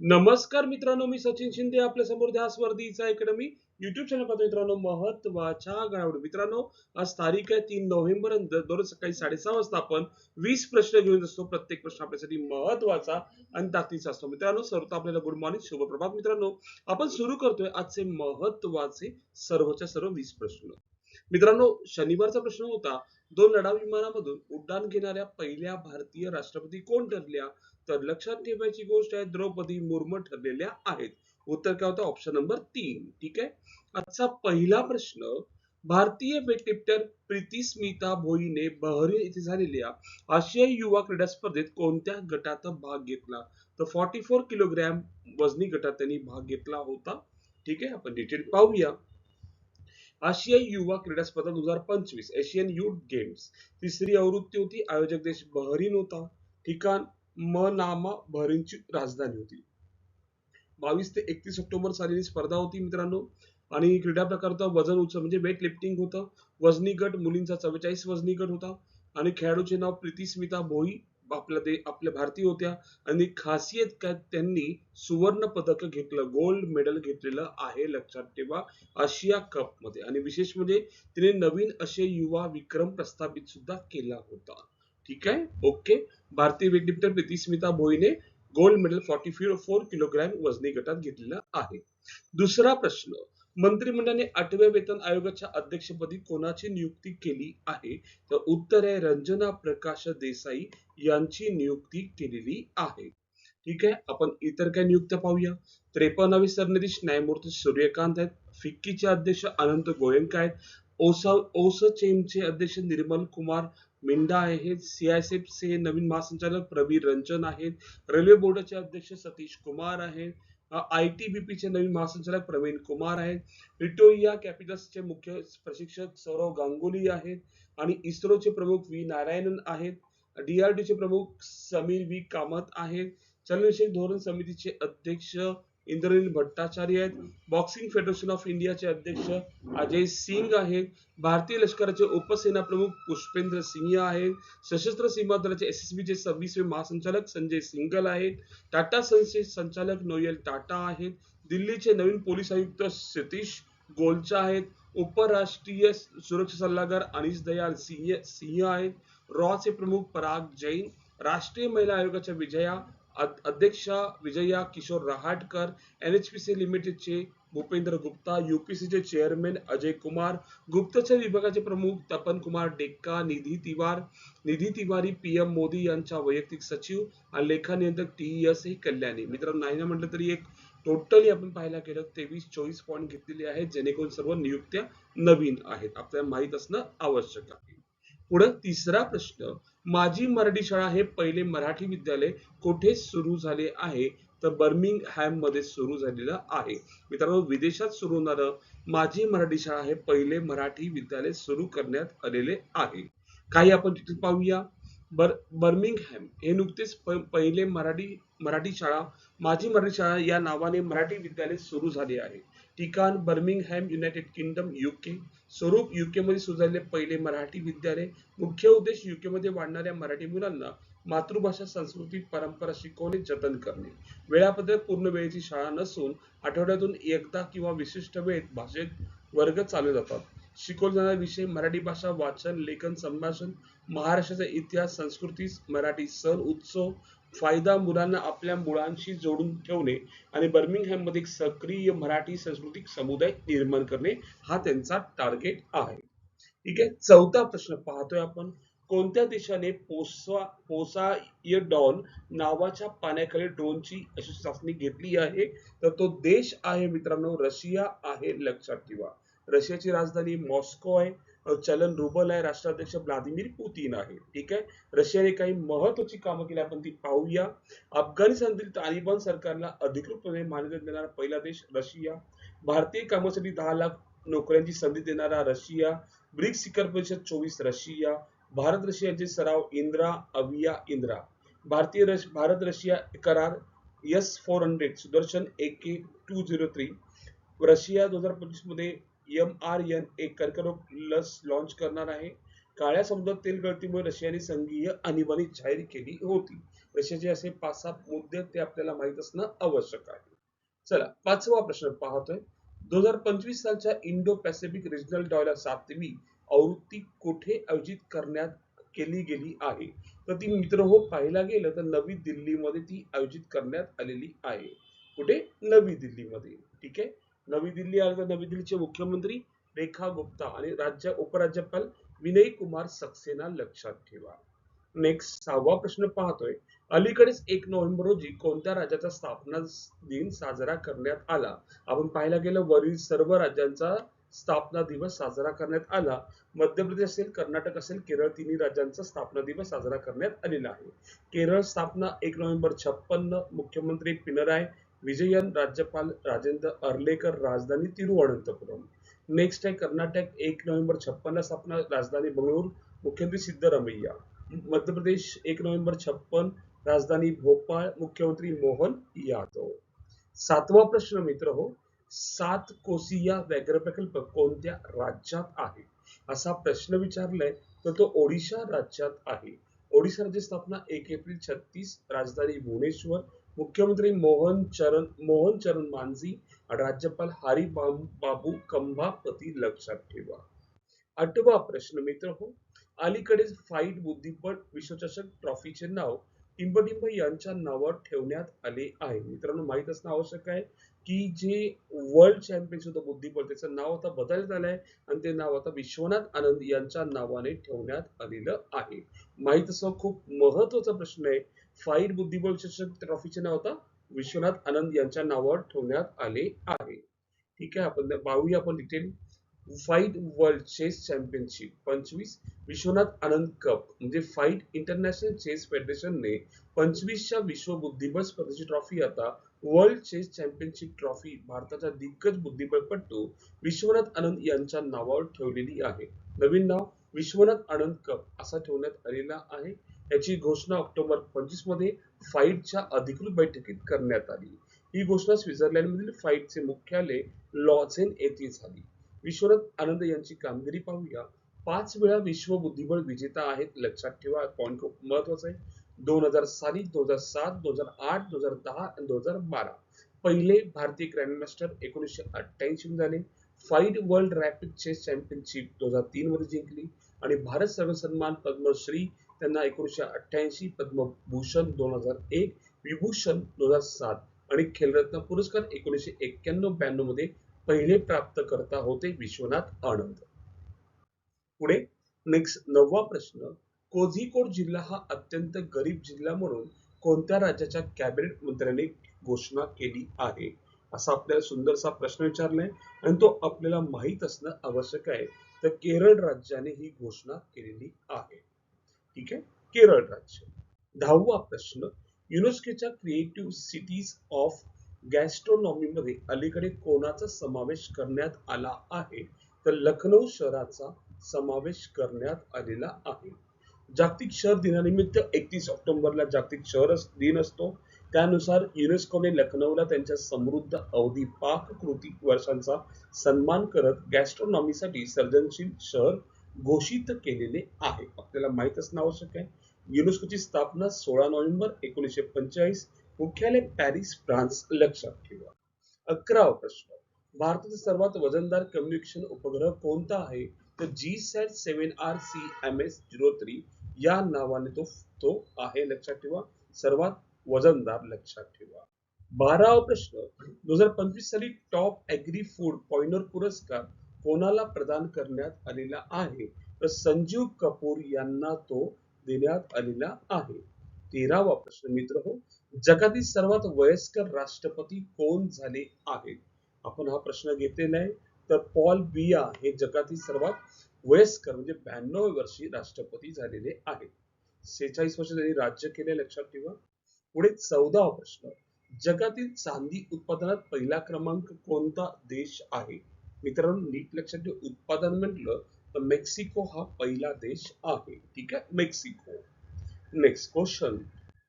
नमस्कार मित्रांनो मी सचिन शिंदे आपल्यासमोर ध्या स्पर्धीचा अकॅडमी युट्यूब चॅनल पाहतो मित्रांनो महत्त्वाच्या घडामोडी. मित्रांनो आज तारीख आहे तीन नोव्हेंबर दर- दररोज सकाळी साडेसहा वाजता आपण वीस प्रश्न घेऊन असतो. प्रत्येक प्रश्न आपल्यासाठी महत्त्वाचा आणि ताकदीचा असतो. मित्रांनो सर्वत आपल्याला गुड मॉर्निंग शुभ प्रभात मित्रांनो. आपण सुरू करतोय आजचे महत्त्वाचे सर्वच्या सर्व वीस प्रश्न. मित्रांनो शनिवारचा प्रश्न होता दोन लढाऊ विमानामधून उड्डाण घेणाऱ्या पहिल्या भारतीय राष्ट्रपती कोण ठरल्या? तर लक्षात ठेवायची गोष्ट आहे द्रौपदी मुर्मू ठरलेल्या आहेत. उत्तर काय होतं? ऑप्शन नंबर तीन. ठीक आहे? आजचा पहिला प्रश्न भारतीय वेटलिफ्टर प्रीती स्मिता भोईने बहरीन येथे झालेल्या आशियाई युवा क्रीडा स्पर्धेत कोणत्या गटात भाग घेतला? तर फॉर्टी फोर किलोग्रॅम वजनी गटात त्यांनी भाग घेतला होता. ठीक आहे? आपण डिटेल पाहूया. आशियाई युवा क्रीडा स्पर्धा दोन हजार पंचवीस एशियन युथ गेम्स. तिसरी आवृत्ती होती आयोजक देश बहरीन होता. ठिकाण मनामा बहरीनची राजधानी होती. बावीस ते एकतीस ऑक्टोबर साली ही स्पर्धा होती मित्रांनो. आणि क्रीडा प्रकारचा वजन उचल म्हणजे वेट लिफ्टिंग होतं. वजनी गट मुलींचा चव्वेचाळीस वजनी गट होता. आणि खेळाडूचे नाव प्रीती स्मिता भोई आपल्या दे आपल्या भारतीय होत्या. आणि खासियत काय त्यांनी सुवर्ण पदक घेतलं गोल्ड मेडल घेतलेलं आहे लक्षात ठेवा आशिया कपमध्ये. आणि विशेष म्हणजे तिने नवीन असे युवा विक्रम प्रस्थापित सुद्धा केला होता. ठीक आहे? ओके भारतीय weightlifter Preeti Smita भोईने gold medal forty four kilogram वजनी गटात घेतलेला आहे. दुसरा प्रश्न. मंत्रिमंडळाने आठव्या वेतन आयोगाच्या अध्यक्षपदी कोणाची नियुक्ती केली आहे? तर उत्तर आहे रंजना प्रकाश देसाई यांची नियुक्ती केलेली आहे. ठीक आहे आपण इतर काय नियुक्त्या पाहूया. त्रेपन्नावी सरन्यायाधीश न्यायमूर्ती सूर्यकांत आहेत. फिक्कीचे अध्यक्ष अनंत गोयंका आहेत. ओसा ओसचेमचे अध्यक्ष निर्मल कुमार मिंडा आहेत सीआयएसएफ चे नवीन महासंचालक प्रवीर रंजन आहेत. रेल्वे बोर्डाचे अध्यक्ष सतीश कुमार आहेत. आय टी बी पीचे नवीन महासंचालक प्रवीण कुमार आहेत. इटोइया कॅपिटल्सचे मुख्य प्रशिक्षक सौरव गांगुली आहेत आणि इस्रोचे प्रमुख व्ही नारायणन आहेत. DRDO चे प्रमुख समीर व्ही कामत आहेत. चलनविषयक धोरण समितीचे अध्यक्ष इंद्रनील भट्टाचार्य आहेत. बॉक्सिंग फेडरेशन ऑफ इंडियाचे अध्यक्ष अजय सिंग आहेत. भारतीय लष्कराचे उपसेना प्रमुख पुष्पेंद्र सिंह आहेत. सशस्त्र सीमा दलाचे एस एस सव्वीसवे महासंचालक संजय सिंगल आहेत. टाटा सन्सचे संचालक नोयल टाटा आहेत. दिल्लीचे नवीन पोलीस आयुक्त सतीश गोलचा आहेत. उपराष्ट्रीय सुरक्षा सल्लागार अनिश दयाल सिंह सिंह आहेत. रॉचे प्रमुख पराग जैन. राष्ट्रीय महिला आयोगाच्या विजया अध्यक्ष विजया किशोर रहाटकर एनएचपीसी लिमिटेडचे भूपेंद्र गुप्ता युपीसीचे चेअरमॅन अजय कुमार गुप्तचर विभागाचे प्रमुख तपन कुमार डेक्का निधी तिवार निधी तिवारी पीएम मोदी यांच्या वैयक्तिक सचिव आणि लेखा नियंत्रक टी एस कल्याणी. मित्रांनो नाही ना म्हटलं तरी एक टोटली आपण पाहायला गेलं तेवीस चोवीस पॉईंट घेतलेले आहेत जेणेकरून सर्व नियुक्त्या नवीन आहेत. आपल्याला माहीत असणं आवश्यक आहे. पुढे तिसरा प्रश्न माझी मराठी शाळा हे पहिले मराठी विद्यालय कोठे सुरू झाले आहे? तर बर्मिंग हॅममध्ये सुरू झालेलं आहे. मित्रांनो विदेशात सुरू होणारं माझी मराठी शाळा हे पहिले मराठी विद्यालय सुरू करण्यात आलेले आहे. काही आपण तिथे पाहूया. बर बर्मिंगहॅम हे नुकतेच पहिले मराठी मराठी शाळा माझी मराठी शाळा या नावाने मराठी विद्यालय सुरू झाले आहे. ठिकाण बर्मिंगहॅम युनायटेड किंगडम युके. स्वरूप युकेमध्ये सुधारले पहिले मराठी विद्यालय. मुख्य उद्देश युकेमध्ये वाढणाऱ्या मराठी मुलांना मातृभाषा संस्कृती परंपरा शिकवणे जतन करणे. वेळापत्रक पूर्ण वेळेची शाळा नसून आठवड्यातून एकदा किंवा विशिष्ट वेळेत भाषेत वर्ग चालू जातात. शिकवले जाणारे विषय मराठी भाषा वाचन लेखन संभाषण महाराष्ट्राचा इतिहास संस्कृती मराठी सण उत्सव फायदा मुलांना आपल्या मुळांशी जोडून ठेवणे आणि बर्मिंगहॅममध्ये एक सक्रिय मराठी सांस्कृतिक समुदाय निर्माण करणे हा त्यांचा टार्गेट आहे. ठीक आहे चौथा प्रश्न पाहतोय आपण. कोणत्या देशाने पोसा पोसायडॉन नावाच्या पाण्याखाली ड्रोनची अशी चाचणी घेतली आहे? तर तो देश आहे मित्रांनो रशिया आहे लक्षात ठेवा. रशियाची राजधानी मॉस्को आहे. चलन रुबल आहे राष्ट्राध्यक्ष व्लादिमीर पुतीन आहे. ठीक आहे? रशियाने काही महत्वाची कामं केली आपण ती पाहूया. अफगाणिस्तानातील तालिबान सरकारला अधिकृतपणे मान्यता देणारा पहिला देश रशिया. भारतीय कामासाठी दहा लाख नोकऱ्यांची संधी देणारा रशिया. ब्रिक्स शिखर परिषद चोवीस रशिया. भारत रशियाचे सराव इंद्रा अविया इंद्रा. भारतीय रश भारत रशिया करार S four hundred Sudarshan A K two zero three. Russia दोन हजार पंचवीसमध्ये एम आर एन एक कर्करोग लस लॉन्च करणार आहे. काळ्या समुद्रात तेल गळतीमुळे रशियाने संघीय आणीबाणी जाहीर केली होती. रशियाचे असे पाच सहा मुद्दे ते आपल्याला माहीत असणं आवश्यक आहे. चला पाचवा प्रश्न पाहतोय. दोन हजार पंचवीस सालच्या इंडो पॅसिफिक रिजनल डॉयला सातवी आवृत्ती कुठे आयोजित करण्यात केली गेली आहे? तर ती मित्र हो पाहायला गेलं तर नवी दिल्लीमध्ये ती आयोजित करण्यात आलेली आहे. कुठे? नवी दिल्लीमध्ये. ठीक आहे? नवी दिल्ली आलं तर नवी दिल्लीचे मुख्यमंत्री रेखा गुप्ता आणि राज्य उपराज्यपाल विनय कुमार सक्सेना लक्षात ठेवा. नेक्स्ट सहावा प्रश्न पाहतोय. अलीकडेच एक नोव्हेंबर रोजी कोणत्या राज्याचा स्थापना दिन साजरा करण्यात आला? आपण पाहायला गेलं वरील सर्व राज्यांचा स्थापना दिवस साजरा करण्यात आला. मध्य प्रदेश असेल कर्नाटक असेल केरळ तिन्ही राज्यांचा स्थापना दिवस साजरा करण्यात आलेला आहे. केरळ स्थापना एक नोव्हेंबर छप्पन्न मुख्यमंत्री पिनराय विजयन राज्यपाल राजेंद्र अर्लेकर राजधानी तिरुवनंतपुरम नेक्स्ट आहे कर्नाटक एक नोव्हेंबर छप्पन स्थापना राजधानी बंगळूर मुख्यमंत्री सिद्धरमैया. मध्य प्रदेश एक नोव्हेंबर छप्पन राजधानी भोपाळ मुख्यमंत्री मोहन यादव. सातवा प्रश्न मित्र हो सात कोसिया व्याघ्र प्रकल्प कोणत्या राज्यात आहे? असा प्रश्न विचारलाय तर तो ओडिशा राज्यात आहे. ओडिशाची स्थापना एक एप्रिल छत्तीस राजधानी भुवनेश्वर. मुख्यमंत्री मोहन चरण मोहन चरण मांझी आणि राज्यपाल हरी बाबू कंभापती लक्षात ठेवा. आठवा प्रश्न मित्र हो अलीकडेच फाईट बुद्धिबळ विश्वचषक ट्रॉफीचे नाव टिंबटिंब यांच्या नावावर ठेवण्यात आले आहे. मित्रांनो माहीत असणं आवश्यक आहे. की जे वर्ल्ड चॅम्पियनशिप होतं बुद्धिबळ त्याचं नाव आता बदलण्यात आलंय आणि ते नाव आता विश्वनाथ आनंद यांच्या नावाने ठेवण्यात आलेलं आहे. माहीत असं खूप महत्त्वाचा प्रश्न आहे. फाईट बुद्धिबळ चषक ट्रॉफीचे नाव आता विश्वनाथ आनंद यांच्या नावावर ठेवण्यात आले आहे. ठीक आहे आपण पाहूया आपण detail FIDE world chess championship पंचवीस विश्वनाथ आनंद कप. म्हणजे फाईट इंटरनॅशनल चेस फेडरेशनने पंचवीसच्या विश्व बुद्धिबळ स्पर्धेची ट्रॉफी आता वर्ल्ड चेस चॅम्पियनशिप ट्रॉफी भारताचा दिग्गज बुद्धिबळपटू विश्वनाथ आनंद यांच्या नावावर ठेवलेली आहे. नवीन नाव विश्वनाथ आनंद कप असा ठेवण्यात आलेला आहे. याची घोषणा ऑक्टोबर पंचवीसमध्ये फाईटच्या अधिकृत बैठकीत करण्यात आली. ही घोषणा स्वित्झर्लंड मधील फाईटचे मुख्यालय लॉझेन येथे झाली. विश्वनाथ आनंद यांची कामगिरी पाहूया. पाच वेळा विश्व बुद्धिबळ विजेता आहेत लक्षात ठेवा पॉईंट खूप महत्त्वाचा आहे. दोन हजार साली दोन हजार सात दोन हजार आठ दोन हजार दहा आणि दोन हजार बारा. पहिले भारतीय ग्रँडमास्टर एकोणीसशे अठ्ठ्याऐंशी मध्ये झाले. FIDE world rapid chess championship दोन हजार तीन मध्ये जिंकली. आणि भारत सर्व सन्मान पद्मश्री त्यांना एकोणीसशे अठ्ठ्याऐंशी पद्मभूषण दोन हजार एक विभूषण दोन हजार सात. आणि खेलरत्न पुरस्कार एकोणीसशे एक्क्याण्णव ब्याण्णवमध्ये पहिले प्राप्त करता होते विश्वनाथ आनंद पुढे नेक्स्ट नववा प्रश्न कोझिकोड जिल्हा हा अत्यंत गरीब जिल्हा म्हणून कोणत्या राज्याच्या कॅबिनेट मंत्र्याने घोषणा केली आहे? असा आपल्याला सुंदरसा प्रश्न विचारलाय आणि तो आपल्याला माहीत असणं आवश्यक आहे. तर केरळ राज्याने ही घोषणा केलेली आहे. ठीक आहे? केरळ राज्य. दहावा प्रश्न युनेस्कोच्या क्रिएटिव्ह सिटीज ऑफ गॅस्ट्रोनॉमीमध्ये अलीकडे कोणाचा समावेश करण्यात आला आहे? तर लखनौ शहराचा समावेश करण्यात आलेला आहे. जागतिक शहर दिनानिमित्त एकतीस ऑक्टोबरला जागतिक शहर दिन असतो. त्यानुसार युनेस्कोने लखनौला त्यांच्या समृद्ध अवधी पाककृती वर्षांचा सन्मान करत गॅस्ट्रोनॉमीसाठी सर्जनशील शहर घोषित केलेले आहे. आपल्याला माहीत असणं आवश्यक आहे. युनेस्कोची स्थापना सोळा नोव्हेंबर एकोणीसशे पंचेचाळीस मुख्यालय पॅरिस फ्रान्स लक्षात ठेवा. अकरावा प्रश्न. भारताचा सर्वात वजनदार कम्युनिकेशन उपग्रह कोणता आहे? तर G SAT seven R C M S zero three या नावाने तो तो आहे लक्षात ठेवा. सर्वात वजनदार लक्षात ठेवा. बारावा प्रश्न. दोन हजार पंचवीस साली टॉप ऍग्री फूड पॉइनर पुरस्कार कोणाला प्रदान करण्यात आलेला आहे? तर संजीव कपूर यांना तो देण्यात आलेला आहे. तेरावा प्रश्न मित्र हो जगातील सर्वात वयस्कर राष्ट्रपती कोण झाले आहेत? आपण हा प्रश्न घेतलेला आहे तर पॉल बिया हे जगातील सर्वात वयस्कर म्हणजे ब्याण्णव वर्षी राष्ट्रपती झालेले आहेत. सेहेचाळीस वर्ष त्यांनी राज्य केले लक्षात ठेवा. पुढे चौदा प्रश्न. जगातील चांदी उत्पादनात पहिला क्रमांक कोणता देश आहे? मित्रांनो नीट लक्षात ठेवा. उत्पादन म्हटलं तर मेक्सिको हा पहिला देश आहे. ठीक आहे? मेक्सिको. नेक्स्ट क्वेश्चन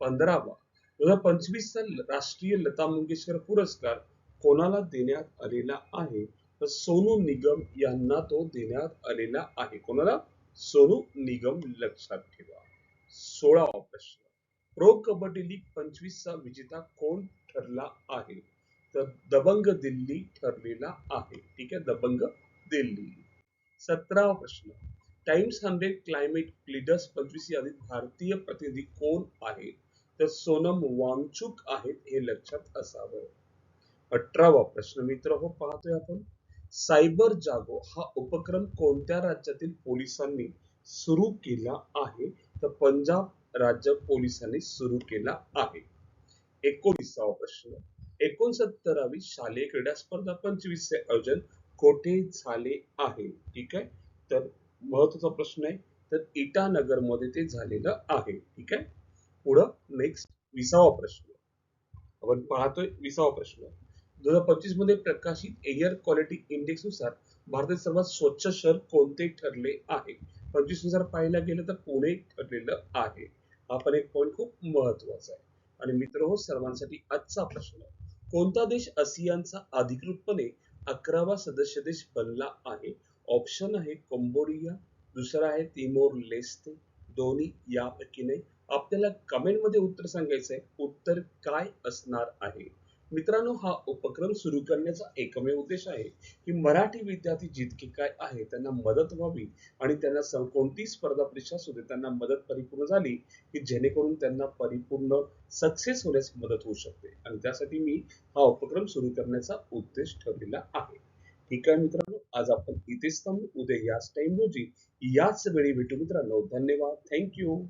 पंधरावा. दोन हजार पंचवीस चा राष्ट्रीय लता मंगेशकर पुरस्कार कोणाला देण्यात आलेला आहे? तर सोनू निगम यांना तो देण्यात आलेला आहे. कोणाला? सोनू निगम लक्षात ठेवा. सोळावा प्रश्न. प्रो कबड्डी लीग पंचवीसचा विजेता कोण ठरला आहे? तर दबंग दिल्ली ठरलेला आहे. ठीक आहे? दबंग दिल्ली. सतरावा प्रश्न. टाइम्स हंड्रेड क्लायमेट लीडर्स पंचवीस यादीत भारतीय प्रतिनिधी कोण आहे? तर सोनम वांगचुक आहेत हे लक्षात असावं. अठरावा प्रश्न मित्र हो पाहतोय आपण. सायबर जागो हा उपक्रम कोणत्या राज्यातील पोलिसांनी सुरू केला आहे? तर पंजाब राज्य पोलिसांनी सुरू केला आहे. एकोणीसावा प्रश्न. एकोणसत्तरावी शालेय क्रीडा स्पर्धा पंचवीसचे आयोजन कोठे झाले आहे? ठीक आहे? तर महत्त्वाचा प्रश्न आहे. तर इटानगरमध्ये ते झालेलं आहे. ठीक आहे? पुढं नेक्स्ट विसावा प्रश्न. आपण पाहतोय विसावा प्रश्न. दोन हजार पंचवीसमध्ये प्रकाशित एअर क्वालिटी इंडेक्सनुसार भारतात सर्वात स्वच्छ शहर कोणते ठरले आहे? पंचवीसनुसार पाहायला गेलं तर पुणे ठरलेलं आहे. हा पण एक पॉईंट खूप महत्त्वाचा आहे. आणि मित्र हो सर्वांसाठी आजचा प्रश्न. कोणता देश आसियानचा अधिकृतपणे अकरावा सदस्य देश बनला आहे? ऑप्शन आहे कंबोडिया दुसरा आहे तिमोर लेस्ते दोन्ही यापैकी नाही. आपल्याला कमेंटमध्ये उत्तर सांगायचं आहे उत्तर काय असणार आहे? मित्रांनो हा उपक्रम सुरू करण्याचा एकमेव उद्देश आहे की मराठी विद्यार्थी जितके काय आहे त्यांना मदत व्हावी आणि त्यांना कोणती स्पर्धा परीक्षा असू दे त्यांना मदत परिपूर्ण झाली की जेणेकरून त्यांना परिपूर्ण सक्सेस होण्यास मदत होऊ शकते. आणि त्यासाठी मी हा उपक्रम सुरू करण्याचा उद्देश ठेवलेला आहे. ठीक आहे मित्रांनो आज आपण इथेच थांबू. उद्या याच टाइम रोजी याच वेळी भेटू मित्रांनो. धन्यवाद. थँक्यू